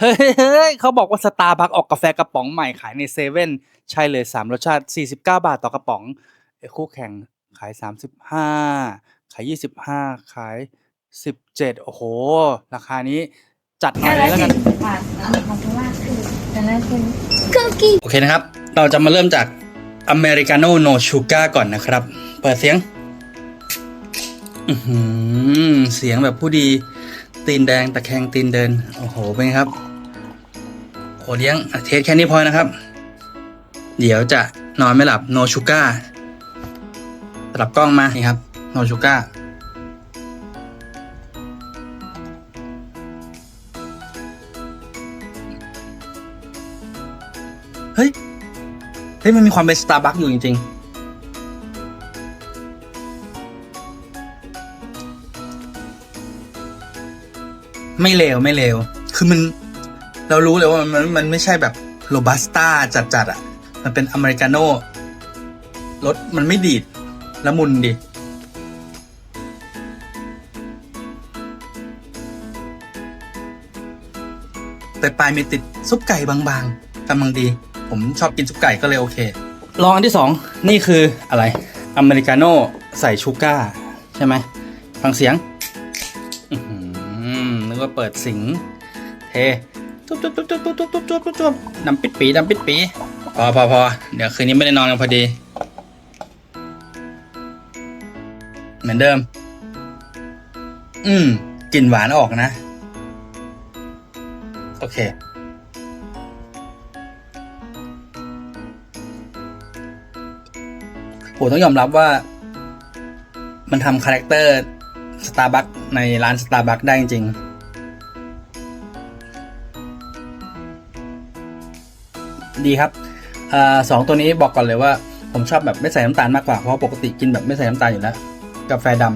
เฮ้ยเฮ้ยเขาบอกว่าสตาร์บัคออกกาแฟกระป๋องใหม่ขายในเซเว่นใช่เลย 3 รสชาติ 49 บาทต่อกระป๋องเอ้ยคู่แข่งขาย 35 ขาย 25 ขาย 17 โอ้โห ราคานี้จัดหน่อยเลยแล้วกันบาทของเพราะว่าคือแต่ละคนเครื่องกินโอเคนะครับ เราจะมาเริ่มจากอเมริกาโน่โนชูการ์ก่อนนะครับ เปิดเสียงอือหือเสียงแบบผู้ดีตีนแดงตะแคงตีนเดิน โอ้โห เป็นไงครับ โอเลี้ยงเทสแค่นี้พอนะครับ เดี๋ยวจะนอนไม่หลับโนชูก้าร์สลับกล้องมานี่ครับโนชูก้าเฮ้ยเฮ้ยมันมีความเป็นสตาร์บัคอยู่จริงๆไม่เลวไม่เลว คือมัน เรารู้เลยว่ามันมันไม่ใช่แบบโรบัสต้าจัดๆอะ มันเป็นอเมริกาโน่รสมันไม่ดีดละมุนดีไปปลายมีติดซุปไก่บางๆกำลังดี ผมชอบกินซุปไก่ก็เลยโอเค ลองอันที่สองนี่คืออะไร อเมริกาโน่ใส่ชูก้า ใช่ไหม ฟังเสียงนึกว่าเปิดสิงเท จุบจุบจุบจุบจุบจุบจุบจุบจุบจุบน้ำปิดปีน้ำปิดปีพอพอพอเดี๋ยวคืนนี้ไม่ได้นอนกันพอดี เหมือนเดิม อืมกลิ่นหวานออกนะ โอเค ผมต้องยอมรับว่า มันทำคาแรคเตอร์สตาร์บัคในร้านสตาร์บัคได้จริงๆ ดีครับอสองตัวนี้บอกก่อนเลยว่า ผมชอบแบบไม่ใส่น้ำตาลมากกว่า เพราะปกติกินแบบไม่ใส่น้ำตาลอยู่แล้ว กาแฟดำ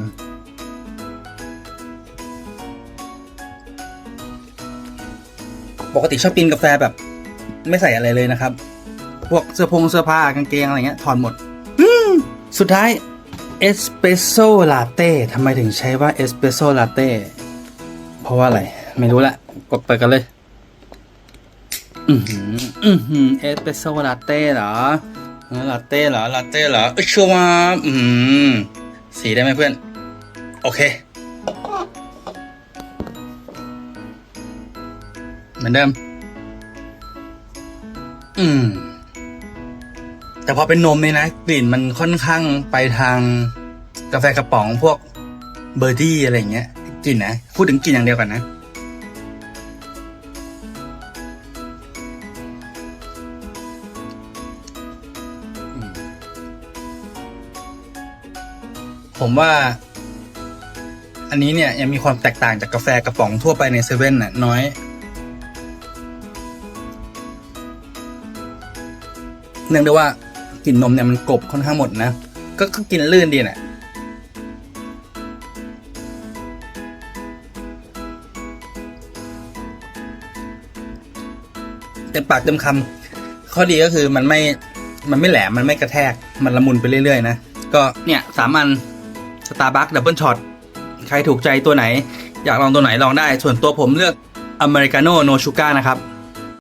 ปกติชอบกินกาแฟแบบ ไม่ใส่อะไรเลยนะครับ พวกเสื้อพงเสื้อผ้ากางเกงอะไรเงี้ยถอนหมด สุดท้ายเอสเปรสโซ่ลาเต้ทำไมถึงใช้ว่าเอสเปรสโซ่ลาเต้เพราะว่าอะไร ไม่รู้ละกดเปิดกันเลย อือหืออือหือเอสเปรสโซ่ลาเต้เหรอลาเต้เหรอลาเต้เหรอเชัวร์ว่าอืมสีได้ไหมเพื่อน โอเค เหมือนเดิม อืม แต่พอเป็นนมเนี่ยนะ กลิ่นมันค่อนข้างไปทางกาแฟกระป๋องพวกเบอร์ดี้อะไรเงี้ยกลิ่นนะ พูดถึงกลิ่นอย่างเดียวกันนะ ผมว่า อันนี้เนี่ยยังมีความแตกต่างจากกาแฟกระป๋องทั่วไปในเซเว่นน่ะน้อย เนื่องด้วยว่ากลิ่นนมเนี่ยมันกลบค่อนข้างหมดนะ ก็ก็กินลื่นดีนะเต็มปากเต็มคำข้อดีก็คือมันไม่มันไม่แหลมมันไม่กระแทกมันละมุนไปเรื่อยๆนะ ก็เนี่ยสามอัน สตาร์บัคดับเบิลช็อตใครถูกใจตัวไหน อยากลองตัวไหนลองได้ ส่วนตัวผมเลือกอเมริกาโน่โนชูการ์นะครับ